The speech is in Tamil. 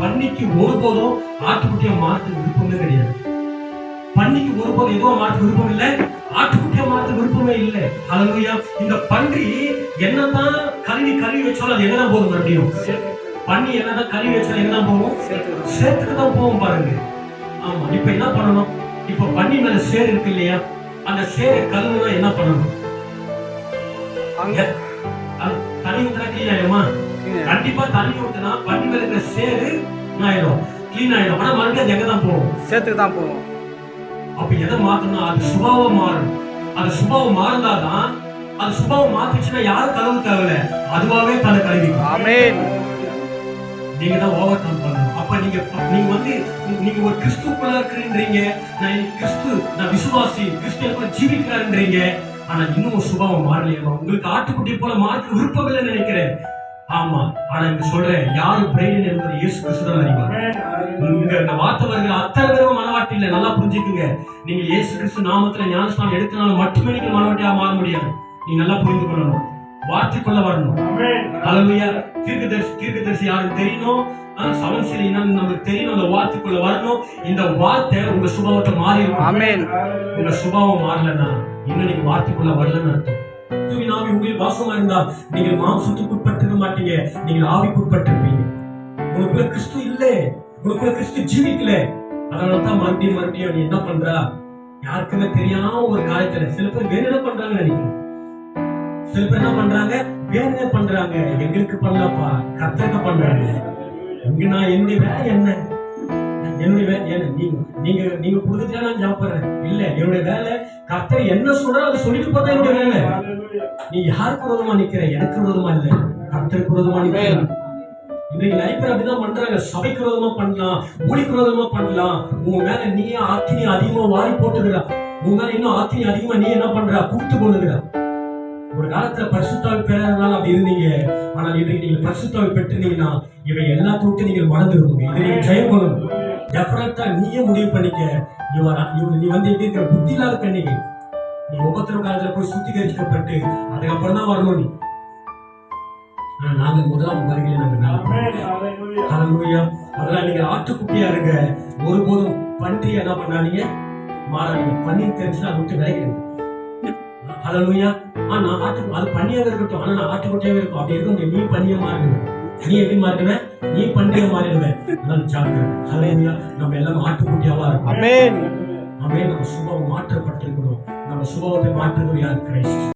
பன்னிக்கு ஒருபோதும் ஆட்டுக்குட்டியை மாற்ற விருப்பமே கிடையாது. பன்னிக்கு ஒருபோதும் எதுவும் மாற்ற விருப்பம் இல்லை. ஆட்டுக்குட்டியை மாற்ற விருப்பமே இல்லை. ஹalleluya. இந்த பன்றி என்னதான் கழுவி கழுவி வச்சாலும் அது எங்கதான் போகும் மறுபடியும்? பன்னி என்னதான் கழுவி வச்சாலும் எங்கதான் போகும்? சேத்துக்கு தான் போகும் பாருங்க. ஆமா இப்ப என்ன பண்ணணும்? இப்ப பன்னி மேல சேர் இருக்கு இல்லையா? அந்த சேரை கழுவுனா என்ன பண்ணணும்? அங்க. ஊத்தினா கிளீன் ஆயிடுமா? கண்டிப்பா தண்ணி ஊத்தினா மேல இருக்கிற சேரு ஆயிடும் கிளீன் ஆயிடும். ஆனா மறுபடியும் அது எங்க தான் போகும்? சேத்துக்கு தான் போவோம் அப்ப எதை மாத்தணும் அது சுபாவம் மாறணும். அது சுபாவம் மாறினாதான் அது சுபாவம் மாத்திச்சுன்னா யாரும் கழுவு தேவையில்ல. அதுவாவே தன்னை கழுவிக்கும் ஆமென். நீங்க தான் ஓவர் கம் பண்ணணும். அப்ப நீங்க நீங்க வந்து நீங்க ஒரு கிறிஸ்துக்குள்ள இருக்கிறீங்க நான் கிறிஸ்து நான் விசுவாசி கிறிஸ்து எனக்குள்ள ஜீவிக்கிறாருன்றீங்க ஆனா இன்னும் சுபாவம் மாறலையேமா உங்களுக்கு ஆட்டுக்குட்டி போல மாற்ற விருப்பம் இல்லைன்னு நினைக்கிறேன். ஆமா. ஆனா இங்க சொல்றேன் யாரு பிரெயின் என்பதை இயேசு கிறிஸ்து தான் அறிவார். இங்க இந்த வார்த்தை வருகிற அத்தனை பேரும் மனவாட்டி இல்லை. நல்லா புரிஞ்சுக்குங்க. நீங்க இயேசு கிறிஸ்து நாமத்துல ஞானஸ்நானம் எடுத்தனால மட்டுமே நீங்க மனவாட்டியா மாற முடியாது. நீங்க நல்லா புரிந்து கொள்ளணும். வார்த்தைக்குள்ள வரணும். ஹalleluya. தீர்க்கதரிசி தீர்க்கதரிசி யாருக்கு தெரியணும் சரி என்னன்னு நமக்கு தெரியணும் அந்த வார்த்தைக்குள்ள வரணும். இந்த வார்த்தை உங்க சுபாவத்தை மாறி இருக்கும் உங்க சுபாவம் மாறலன்னா இன்னும் நீங்க வார்த்தைக்குள்ள வரலன்னு அர்த்தம். தூய் ஆவி உங்களில் வாசமா இருந்தா நீங்கள் மாம்சத்துக்கு உட்பட்டிருக்க மாட்டீங்க நீங்கள் ஆவிக்கு உட்பட்டிருப்பீங்க உங்களுக்குள்ள கிறிஸ்து இல்லை உங்களுக்குள்ள கிறிஸ்து ஜீவிக்கல. அதனால தான் மறுபடியும் மறுபடியும் நீ என்ன பண்றா? யாருக்குமே தெரியாம ஒரு காலத்துல சில பேர் வேற என்ன பண்றாங்கன்னு நினைக்கிறேன். சில பேர் என்ன பண்றாங்க? வேற என்ன பண்றாங்க? எங்களுக்கு பண்ணலப்பா கத்தக்க பண்றாங்க. இங்க நான் என்னுடைய வேலை என்ன? என்னுடைய வேலை என்ன நீங்க நீங்க நீங்க கொடுத்துட்டா நான் சாப்பிடுறேன் இல்ல என்னுடைய வேலை கத்தர் என்ன சொல்றோ அதை சொல்லிட்டு பார்த்தா என்னுடைய வேலை. நீ யாருக்கு விரோதமா நிக்கிற? எனக்கு விரோதமா இல்ல. கத்தருக்கு விரோதமா நிக்கிற இன்றைக்கு பேர் அப்படிதான் பண்றாங்க. சபைக்கு விரோதமா பண்ணலாம். ஊழிக்கு விரோதமா பண்ணலாம். உங்க மேல நீயே ஆக்கினி அதிகமா வாரி போட்டுக்கிறா. உங்க மேல இன்னும் ஆக்கினி அதிகமா நீ என்ன பண்ற? கூப்பிட்டு கொள்ளுகிற. ஒரு காலத்துல பரிசுத்தாவை பெறாதனால அப்படி இருந்தீங்க. ஆனால் இன்றைக்கு நீங்க பரிசுத்தாவை பெற்றிருந்தீங்கன்னா இவை எல்லாத்தையும் விட்டு நீங்கள் மறந்துருவீங்க. இதை நீங்க ஜெயம் டெஃபரட்டா நீயே முடிவு பண்ணிக்க. இவர் நீ வந்து எப்படி இருக்கிற? புத்தி இல்லாத கண்ணிகை நீ. ஒவ்வொருத்தரும் காலத்துல போய் சுத்திகரிக்கப்பட்டு அதுக்கப்புறம் தான் வரணும் நீ. ஆனா நாங்க முதலாம் வருகையில நாங்க நல்ல ஹalleluya அதெல்லாம் நீங்க ஆட்டுக்குட்டியா இருங்க. ஒருபோதும் பன்றி என்ன பண்ணாதீங்க. மாறாதீங்க. பண்ணி தெரிஞ்சு அதை விட்டு விலகிடுங்க. ஹalleluya ஆனா ஆட்டு அது பண்ணியாக இருக்கட்டும். ஆனா நான் ஆட்டுக்குட்டியாவே இருக்கும் அப்படி இருக்க முடியும் நீ பண்ணியா மாறிடுவேன் நீ எப்படி மாறிடுவேன் நீ பண்டிகை மாறிடுவேன் அதனால ஜாக்கிரதை. ஹalleluya. நம்ம எல்லாம் ஆட்டுக்குட்டியாவா இருக்கும் ஆமென். அவே நம்ம சுபாவம் மாற்றப்பட்டிருக்கணும். நம்ம சுபாவத்தை மாற்றுவது யார்? கிரைஸ்ட்.